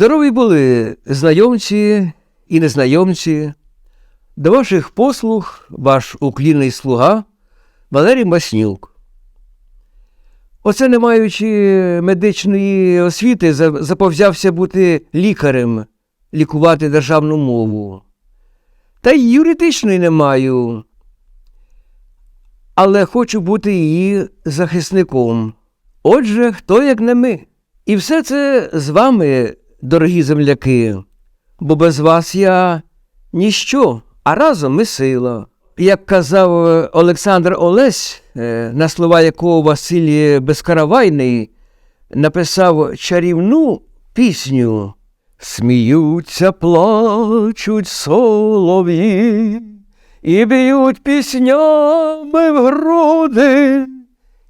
Здорові були знайомці і незнайомці. До ваших послуг ваш уклінний слуга Валерій Маснюк. Оце, не маючи медичної освіти, заповзявся бути лікарем, лікувати державну мову. Та й юридичної не маю. Але хочу бути її захисником. Отже, хто як не ми. І все це з вами, дорогі земляки, бо без вас я ніщо, а разом ми сила. Як казав е, Олександр Олесь, е, на слова якого Василій Безкаравайний написав чарівну пісню Сміються, плачуть солов'ї і б'ють піснями в груди.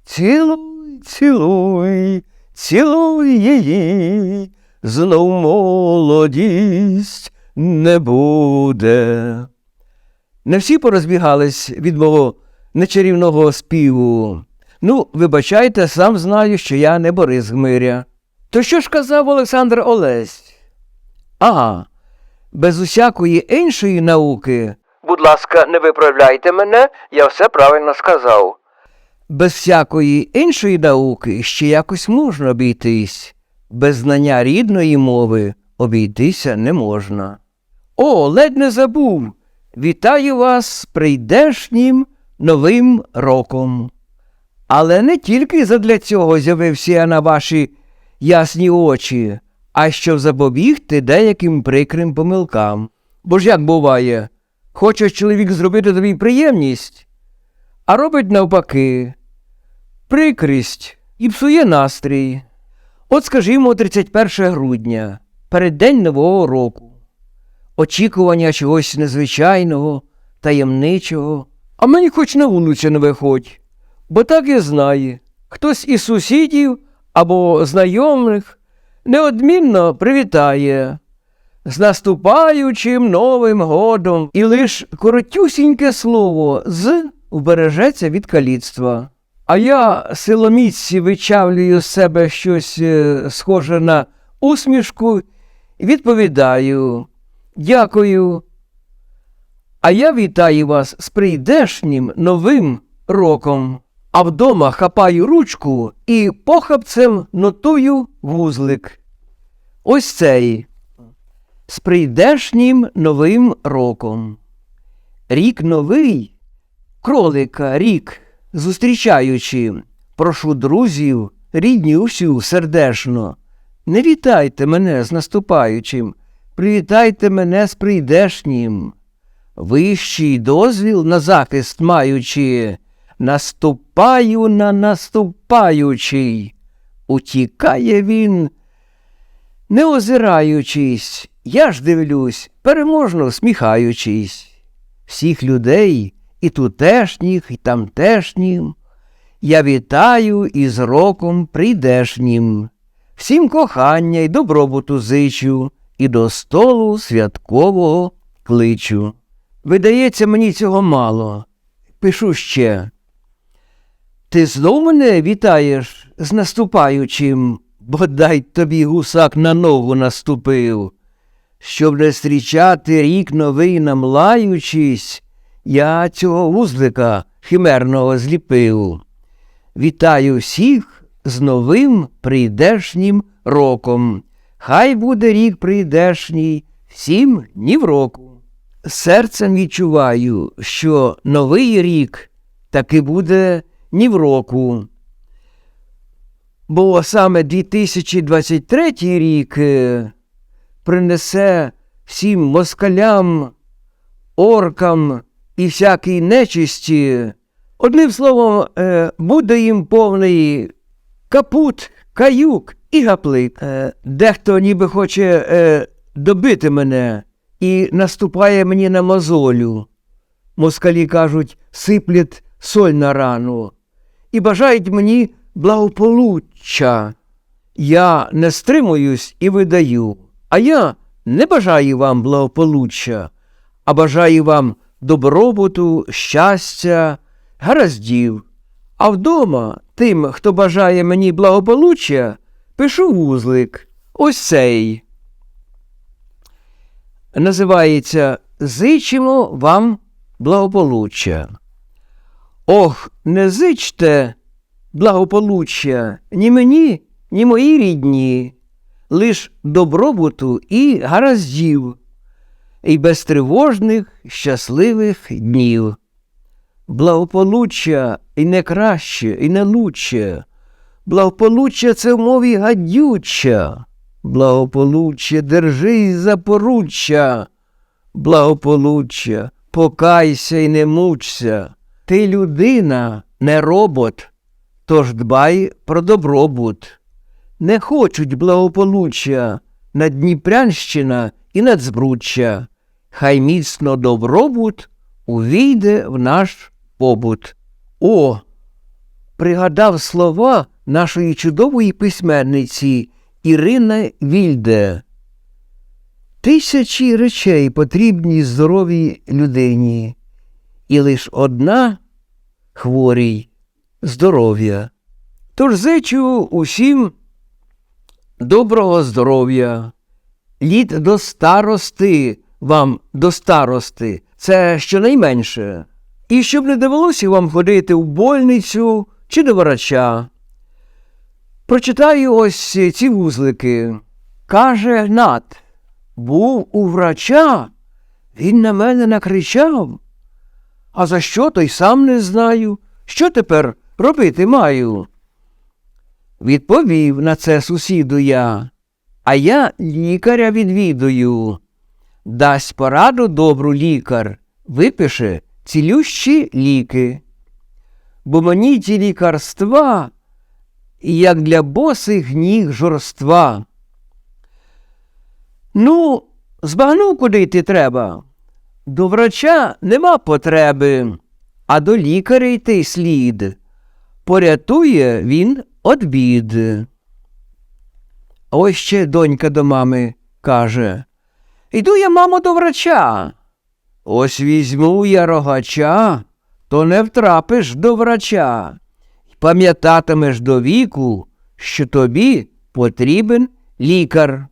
Цілуй, цілуй, цілуй її, знов молодість не буде. Не всі порозбігались від мого нечарівного співу. Ну, вибачайте, сам знаю, що я не Борис Гмиря. То що ж казав Олександр Олесь? Ага, без усякої іншої науки. Будь ласка, не виправляйте мене, я все правильно сказав. Без всякої іншої науки ще якось можна обійтись. Без знання рідної мови обійтися не можна. О, ледь не забув. Вітаю вас з прийдешнім новим роком. Але не тільки задля цього з'явився я на ваші ясні очі, а щоб запобігти деяким прикрим помилкам. Бо ж як буває, хоче чоловік зробити тобі приємність, а робить навпаки, прикрість і псує настрій. От, скажімо, 31 грудня, переддень Нового року очікування чогось незвичайного, таємничого, а мені хоч на вулицю не виходь, бо так і знає, хтось із сусідів або знайомих неодмінно привітає. З наступаючим Новим годом і лиш коротюсіньке слово з убережеться від каліцтва. А я силоміці вичавлюю з себе щось е, схоже на усмішку і відповідаю Дякую. А я вітаю вас з прийдешнім новим роком. А вдома хапаю ручку і похапцем нотую вузлик. Ось цей. З прийдешнім новим роком. Рік новий, кролика рік, зустрічаючи, прошу друзів, рідні усю сердешно. Не вітайте мене з наступаючим, привітайте мене з прийдешнім. Вищий дозвіл на захист маючи, наступаю на наступаючий. Утікає він, не озираючись, я ж дивлюсь, переможно сміхаючись. Всіх людей, і тутешніх, і тамтешніх, я вітаю із роком прийдешнім. Всім кохання й добробуту зичу, і до столу святкового кличу. Видається, мені цього мало. Пишу ще. Ти знов мене вітаєш з наступаючим, бодай тобі гусак на ногу наступив. Щоб не зустрічати рік новий намлаючись, я цього вузлика химерного зліпив. Вітаю всіх з новим прийдешнім роком. Хай буде рік прийдешній, всім ні в року. Серцем відчуваю, що новий рік таки буде ні в року. Бо саме 2023 рік е, принесе всім москалям, оркам і всякій нечисті. Одним словом, е, буде їм повний капут, каюк і гаплик. Е, Дехто ніби хоче е, добити мене і наступає мені на мозолю. Москалі кажуть, сиплять соль на рану і бажають мені благополуччя. Я не стримуюсь і видаю, а я не бажаю вам благополуччя, а бажаю вам добробуту, щастя, гараздів. А вдома тим, хто бажає мені благополуччя, пишу вузлик. Ось цей. називається Зичимо вам благополуччя. Ох, не зичте благополуччя ні мені, ні моїй рідні, лиш добробуту і гараздів, і безтривожних щасливих днів. Благополуччя і не краще, і не лучше. Благополуччя це в мові гадюча. Благополуччя держи за поруччя. Благополуччя, покайся і не мучся. Ти людина, не робот, тож дбай про добробут. Не хочуть благополуччя Надніпрянщина і Нацбруччя. Хай міцно добробут увійде в наш побут. О, пригадав слова нашої чудової письменниці Ірини Вільде. Тисячі речей потрібні здоровій людині, і лиш одна хворій здоров'я. Тож зичу усім доброго здоров'я, літ до старости вам до старости, це щонайменше. І щоб не довелося вам ходити в больницю чи до врача. Прочитаю ось ці вузлики. Каже Гнат, був у врача, він на мене накричав. А за що то й сам не знаю. Що тепер робити маю? Відповів на це сусіду я, а я лікаря відвідую. Дасть пораду добру лікар, випише цілющі ліки. Бо мені ті лікарства, як для босих ніг жорства. Ну, збагнув, куди йти треба. До врача нема потреби, а до лікаря йти слід. Порятує він од бід. Ось ще донька до мами каже Йду я, мамо, до врача. Ось візьму я рогача, то не втрапиш до врача. й Пам'ятатимеш до віку, що тобі потрібен лікар.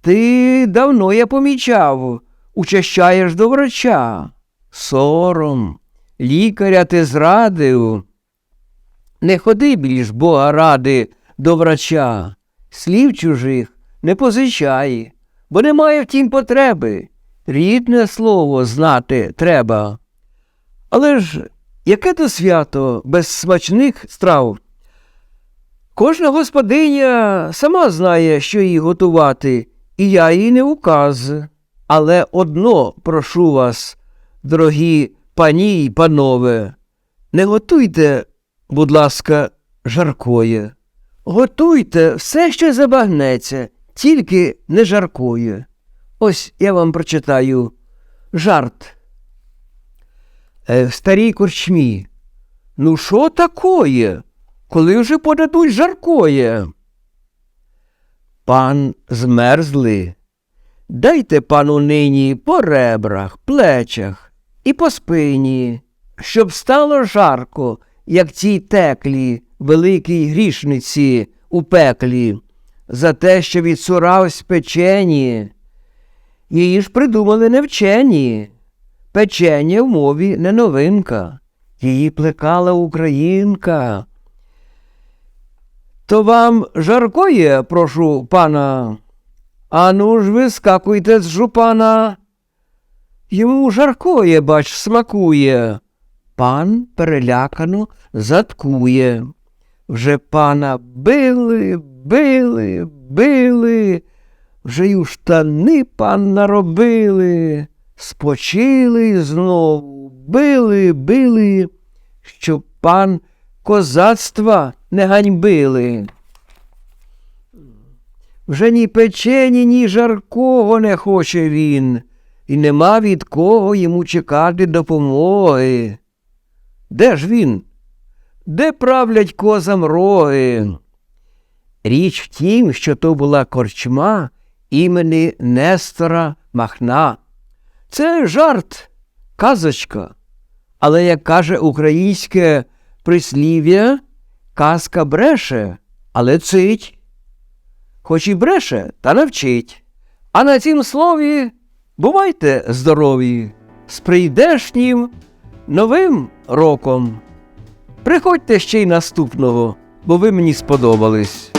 Ти давно я помічав, учащаєш до врача. Сором, лікаря ти зрадив. Не ходи більш Бога ради до врача, слів чужих не позичай, бо немає втім потреби. Рідне слово знати треба. Але ж яке то свято без смачних страв? Кожна господиня сама знає, що їй готувати, і я їй не указ. Але одно прошу вас, дорогі пані й панове, не готуйте, будь ласка, жаркоє. Готуйте все, що забагнеться, тільки не жаркоє. Ось я вам прочитаю жарт. Е, в старій корчмі. Ну, що такое? Коли вже подадуть жаркоє? Пан змерзли. Дайте пану нині по ребрах, плечах і по спині, щоб стало жарко, як цій теклі, великій грішниці у пеклі, за те, що відсуравсь печені. Її ж придумали не вчені. Печення в мові не новинка. Її плекала українка. То вам жаркоє, прошу пана. Ану ж ви скакуйте з жупана. Йому жаркоє, бач, смакує. Пан перелякано заткує. Вже пана били, били, били, вже й у штани пан наробили, спочили знову, били, били, щоб пан козацтва не ганьбили. Вже ні печені, ні жаркого не хоче він, і нема від кого йому чекати допомоги. Де ж він? Де правлять козам роги? Річ в тім, що то була корчма імені Нестора Махна. Це жарт, казочка. Але, як каже українське прислів'я, казка бреше, але цить. Хоч і бреше, та навчить. А на цім слові бувайте здорові, з прийдешнім новим роком. Приходьте ще й наступного, бо ви мені сподобались.